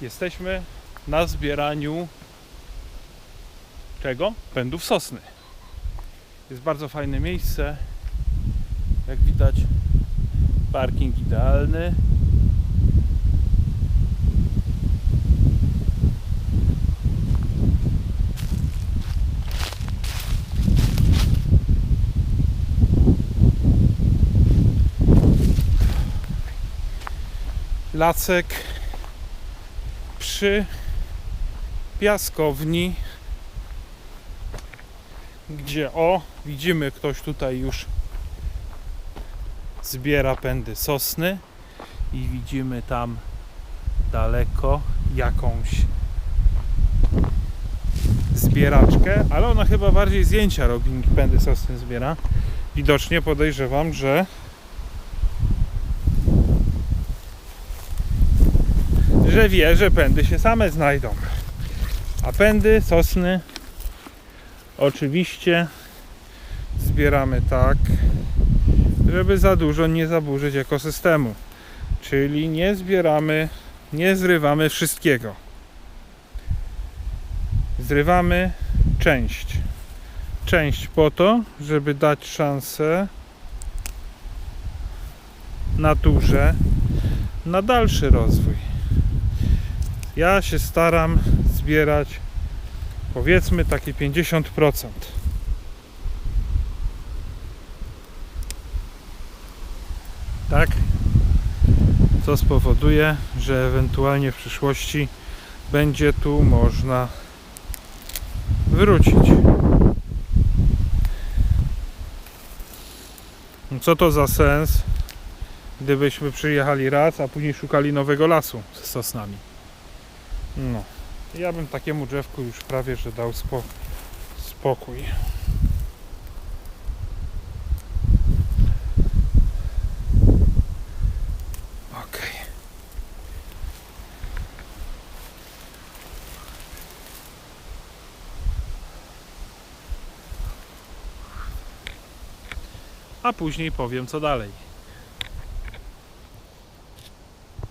Jesteśmy na zbieraniu czego? Pędów sosny. Jest bardzo fajne miejsce. Jak widać, parking idealny. Lacek przy piaskowni, gdzie o, widzimy ktoś tutaj już zbiera pędy sosny i widzimy tam daleko jakąś zbieraczkę, ale ona chyba bardziej zdjęcia robi pędy sosny zbiera. Widocznie podejrzewam, że że wie, że pędy się same znajdą. A pędy, sosny oczywiście zbieramy tak, żeby za dużo nie zaburzyć ekosystemu. Czyli nie zbieramy, nie zrywamy wszystkiego. Zrywamy część. Część po to, żeby dać szansę naturze na dalszy rozwój. Ja się staram zbierać powiedzmy takie 50%. Tak? Co spowoduje, że ewentualnie w przyszłości będzie tu można wrócić. No Co to za sens, gdybyśmy przyjechali raz, a później szukali nowego lasu z sosnami? No, ja bym takiemu drzewku już prawie że dał spo, spokój. A później powiem co dalej.